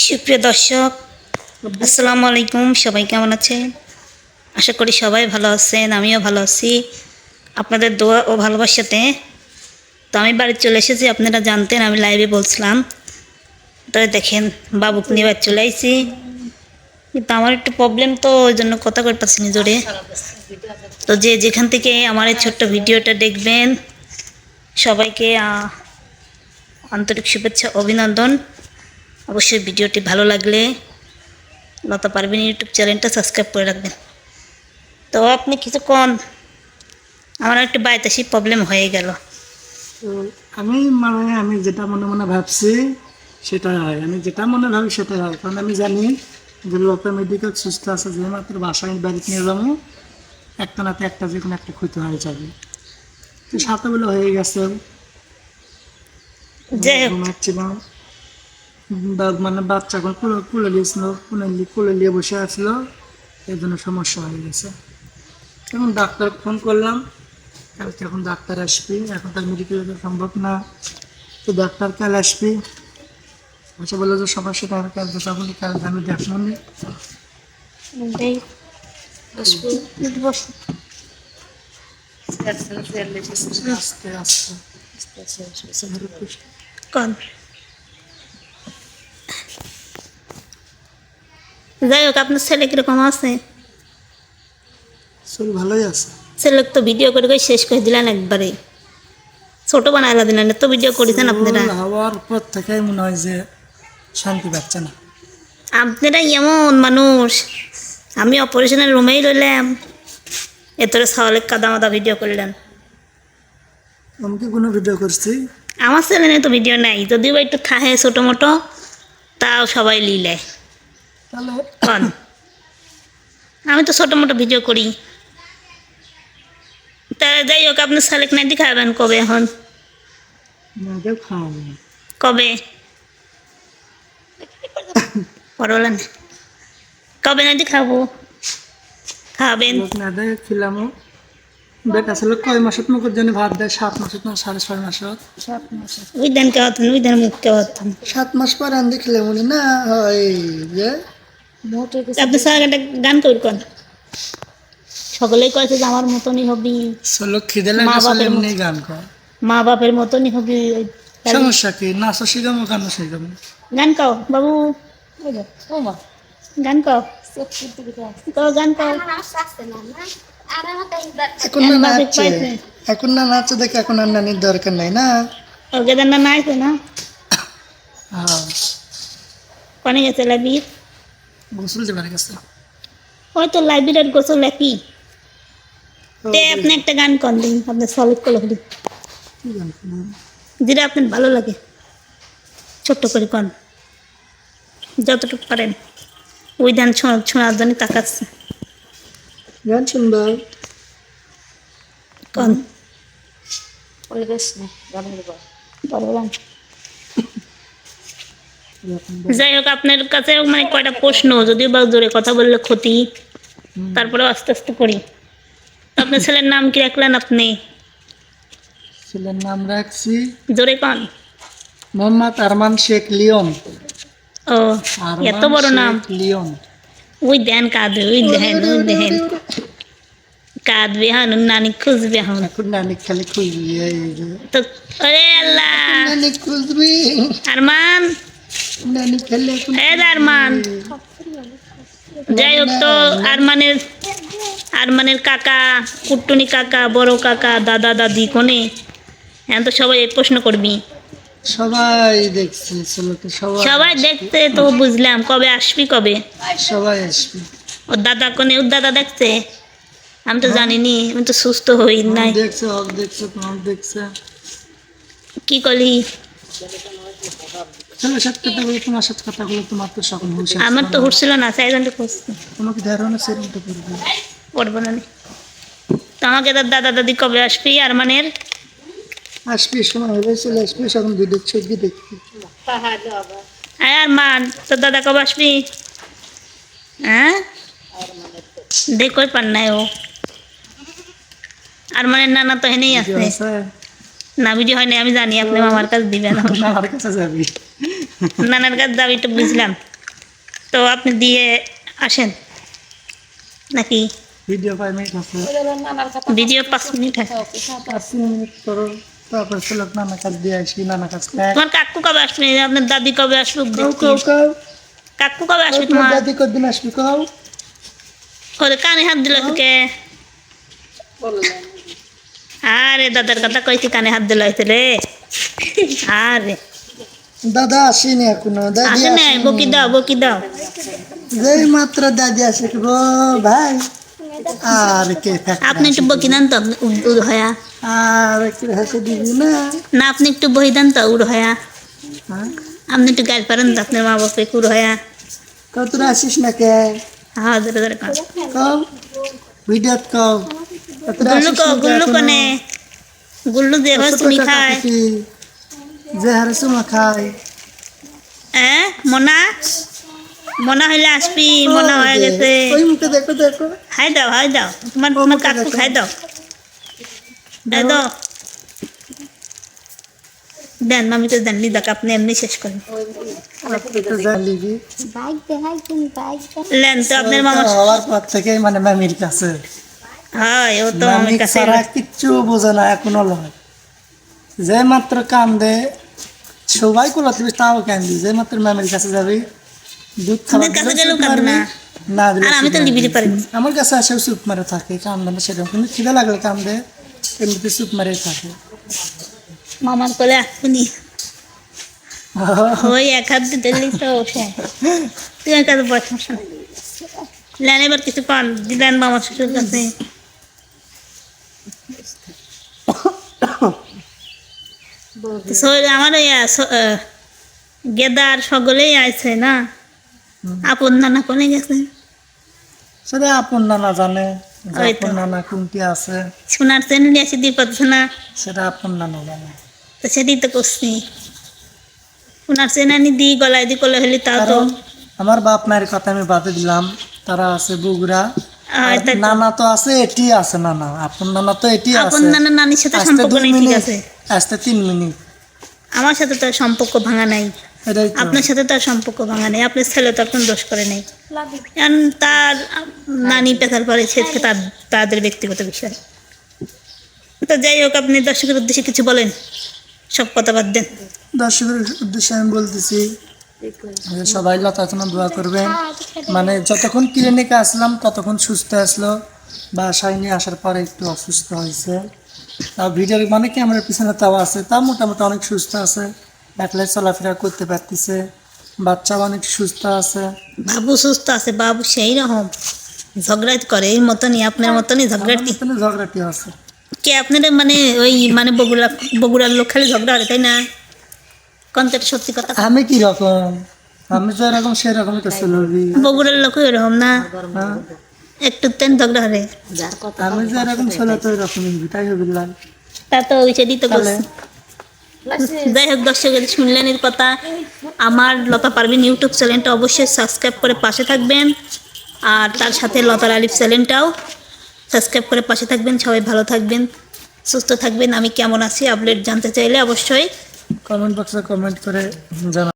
সুপ্রিয় দর্শক, আসসালামু আলাইকুম। সবাই কেমন আছেন? আশা করি সবাই ভালো আছেন, আমিও ভালো আছি। আপনাদের দোয়া ও ভালোবাসাতে তো আমি বাড়ি চলে এসেছি, আপনারা জানতেন, আমি লাইভে বলছিলাম। তো দেখেন বাবুকে নিয়ে বাড়ি চলে আইছি। কিন্তু আমার একটু প্রবলেম তো, ওই জন্য কথা কই পাচ্ছি না জোরে। তো যে যেখান থেকে আমার এই ছোট্ট ভিডিওটা দেখবেন, সবাইকে আন্তরিক শুভেচ্ছা, অভিনন্দন। অবশ্যই ভিডিওটি ভালো লাগলে লতা পারবেন ইউটিউব চ্যানেলটা সাবস্ক্রাইব করে রাখবেন। তো আপনি কিছুক্ষণ আমার একটু বাড়িতে সেই প্রবলেম হয়ে গেল। তো আমি মানে আমি যেটা মনে মনে ভাবছি সেটা হয়। আমি যেটা মনে ভাবি সেটাই হয়। কারণ আমি জানি যে লোকটা মেডিকেল সুস্থ আছে যে মাত্র বাসায় বাড়িতে নিয়ে যাব একটা নাতে একটা যে কোনো একটা ক্ষতি হয়ে যাবে। তো সাথে বলে হয়ে গেছে। ঘুমাচ্ছিলাম মানে বাচ্চা এখন কুলে কুলে নিয়েছিল কুলে কুলে নিয়ে বসে আসলো এই জন্য সমস্যা হয়ে গেছে এখন ডাক্তার ফোন করলাম কালকে এখন ডাক্তার আসবি এখন তার মেডিকেলে তো সম্ভব না তো ডাক্তার কাল আসবি আচ্ছা বলল যে সমস্যাটা আমি কাল দেখা বলি কাল আমি দেখলাম নি। এই, বসো। আস্তে আস্তে যাই হোক আপনার ছেলে কীরকম আছে? শরীর ভালোই আছে। ছেলে তো ভিডিও করে করে শেষ করে দিলেন একবারে। ছোট বানাইলা দিলেন তো ভিডিও করেছেন আপনারা। হওয়ার পর থেকেই মনে হয় যে শান্তি পাচ্ছে না। আপনারা এমন মানুষ আমি অপারেশনের রুমেই রইলাম। এতরে সাওয়ালে কাদা মাদা ভিডিও করলেন। আমি কি কোনো ভিডিও করছি? আমার চ্যানেলে তো ভিডিও নাই যদিও একটু থাহে ছোটো মোটো তাও সবাই লিলে তাহলে আমি তো ছোটো মোটো ভিডিও করি। তা যাই হোক আপনার শালিক নাই দেখাবেন কবে এখন? কবে? কবে না দেখাবো খাবেন। খিলামো। বেটা কয় মাসত মুখের জন্য ভাত দেয় সাত মাসত না সাড়ে ছয় মাসত ওই দেন কে হতেন ওই দেন মুখ কে হতেন। সাত মাস পর না হয় যে আপনি স্যার একটা গান করি কোন সকলেই কয়েছে যে আমার মতনই হবি। মা বাপের গান কর। মা বাপের মতনই হবি। সমস্যা কি? নাচো শিখামো গানও শিখামো গান কাও বাবু। গান কাও। কাও গান কাও। এখন না নাচছে। এখন না নাচছে দেখে এখন আর নানির দরকার নাই না? ওকে না নাইছে না? হ্যাঁ কোনে গেছে লাইব্রেরি গোসল দেবার গেছে। ওই তো লাইব্রেরির গোসল একই তে আপনি একটা গান কন দিন আপনার সলিড কল হলি। গান যেটা আপনার ভালো লাগে ছোট্ট করে কন। যতটুকু পারেন। ওই ধান ছোঁড়ার জন্য তাকাচ্ছে। গান শুনব? কন। বললাম। যাই হোক আপনার কাছে মানে কয়টা প্রশ্ন? যদিও বা জোরে কথা বললে ক্ষতি। তারপরে আস্তে আস্তে করি। আপনার ছেলের নাম কি রাখলেন আপনি? ছেলের নাম রাখছি জোরে কন। মোহাম্মদ আরমান শেখ লিওন। ও এত বড় নাম। লিওন। ওই দেন কাঁদবে ওই দেখেন ওই দেখেন কাঁদবে হন নানি খুঁজবে হন। এখন নানি খালি খুঁজবি তো আরে আল্লাহ। নানি খুঁজবি। আরমান। আরমান যাই হোক তো আরমানের আরমানের কাকা কুট্টুনি কাকা বড় কাকা দাদা দাদি কোনে। হ্যাঁ তো সবাই এক প্রশ্ন করবি। সবাই দেখছে ছেলেকে সবাই সবাই দেখতে তো বুঝলাম কবে আসবি কবে? সবাই আসবে। ওর দাদা কোনে ওর দাদা দেখছে? আমি তো জানিনি আমি তো সুস্থ হই নাই। দেখছে হক দেখছে তোমার দেখছে। কি করলি চলো সাথে কথা বলো তোমার সাথে কথা বলো তোমার তো সকল আমার তো হুটছিল না সাইজনটা তোমাকে ধারণা সেরকমটা করবে পড়ব না তো আমাকে তার দাদা দাদি কবে আসবি আর মানের আসবি সময় হলে চলে আসবি দেখবি আর মান তোর দাদা কবে আসবি? হ্যাঁ? দেখোই পান নাই ও। আর মানে তো হেনেই আছে। না ভিডিও হয়নি আমি জানি আপনি মামার কাছে দিবেন। না, আমার কাছে যাবি। নানার কাছে দাবিটা বুঝলাম। তো আপনি দিয়ে আসেন। নাকি? ভিডিও ফাইভ মিনিট আছে। ভিডিও পাঁচ মিনিট হয়। পাঁচ মিনিট করো তারপর ছেলে নানা কাজ দিয়ে আসি নানা কাজ তোমার কাকু কবে আসবে? আপনার দাদি কবে আসবে? কাকু কবে আসবে তোমার তোমার? দাদি কদিন আসবি? কাউ। ওরে কানে হাত দিল থেকে আরে দাদার কথা কইছি কানে হাত দিল রে। আরে। দাদা আসেনি এখনও দাদি আসে না বকি দাও বকি দাও। যেই মাত্র দাদি আসে গো ভাই। আর কে আপনি একটু বকি দেন তো উড় হয়া। আর কে হাসে দিবি না? না আপনি একটু বহি দেন তো উড় হয়া। হ্যাঁ? আপনি একটু গাইল পারেন তো আপনার মা বাপকে উড় হয়া। কত আসিস না কে? হ্যাঁ ধরে ধরে কান। কও ভিডিও কও। কত তোরা গুল্লু কো গুল্লু? কনে? গুল্লু তুমি টাকা খায়? যে হারে খায়। হ্যাঁ মনা? মনা হইলে আসবি মনা হয়ে গেছে। ওই মুখে দেখো দেখো। হাই দাও হাই দাও। তোমার তোমার কাকু খাই দাও। দাও। দাও। দেন মামি তো দেন আপনি এমনি শেষ করেন। লেন তো আপনার মামা হওয়ার পর থেকে মানে মামির কাছে। হয় ও তো মামির কাছে কিচ্ছু বোঝে না এখনও লয়। যে মাত্র কান্দে সবাই কোলাতে দিবি তাও কান্দি যে মাত্র মামির কাছে যাবি দুধ খাবার কাছে গেলেও না। না আর আমি তো। লিবিরি পারি না। আমার কাছে আসেও চুপ মারে থাকে কান্দে না সেরকম কিন্তু খিদে লাগলে কান্দে এমনিতে চুপ মারে থাকে। মামার কোলে আসুনি ওই এক হাত দিতে তো ওঠে তুই কাছে নেই লেন এবার কিছু পান দিলেন মামার শ্বশুর কাছে। আমার গেদার সকলেই আছে না? আপন নানা কোনে গেছে? সেটা আপন নানা জানে তো। আপন নানা কোনটি আছে। সোনার চেন নিয়ে আসি দিয়ে পাচ্ছে না সেটা আপন নানা জানে। তো সেটাই তো করছি। সোনার চেন আনি দিই গলায় দি কোলে হলি তাও তো। আমার বাপ মায়ের কথা আমি বাদে দিলাম। তারা আছে বগুড়া। তো। নানা তো আছে এটি আছে নানা। আপন নানা তো এটি আপন নানা নানির সাথে সম্পর্ক নেই ঠিক আছে। আসতে তিন মিনিট। আমার সাথে তো সম্পর্ক ভাঙা নাই। আপনার সাথে তো আর সম্পর্ক ভাঙা নেই। আপনার ছেলে তো এখন দোষ করে নেই। কারণ তার নানি পেশার পরে তার তাদের ব্যক্তিগত বিষয়। তো যাই হোক আপনি দর্শকের উদ্দেশ্যে কিছু বলেন। সব কথা বাদ দেন। দর্শকের উদ্দেশ্যে আমি বলতেছি সবাই লতা দোয়া করবেন। মানে যতক্ষণ ক্লিনিকে আসলাম ততক্ষণ সুস্থ আসলো। বাসায় নিয়ে আসার পরে একটু অসুস্থ হয়েছে। তাও ভিডিওর মানে ক্যামেরার পিছনে তাও আছে তা মোটামুটি অনেক সুস্থ আছে। একলাই চলাফেরা করতে পারতেছে। বাচ্চাও অনেক সুস্থ আছে। বাবু সুস্থ আছে বাবু সেই রকম। ঝগড়াট করে এই মতনই আপনার মতনই ঝগড়াটি ঝগড়াটি আছে। কে আপনার মানে ওই মানে বগুড়া বগুড়ার লোক খালি ঝগড়া করে তাই না? কন্টেন্ট সত্যি কথা। আমি কি রকম আমি তো এরকম সেরকমই তো চলবি বগুড়ার লোক এরকম না। হ্যাঁ। একটু তেন ঝগড়া করে আমি যে এরকম চলে তো এরকমই তাই হবিল্লাম তা তো ওই সেটাই তো যাই হোক দর্শকের শুনলেন এর কথা আমার লতা পারভিন ইউটিউব চ্যানেলটা অবশ্যই সাবস্ক্রাইব করে পাশে থাকবেন। আর তার সাথে লতার আলিফ চ্যানেলটাও সাবস্ক্রাইব করে পাশে থাকবেন। সবাই ভালো থাকবেন সুস্থ থাকবেন। আমি কেমন আছি আপডেট জানতে চাইলে অবশ্যই কমেন্ট বক্সে কমেন্ট করে জানা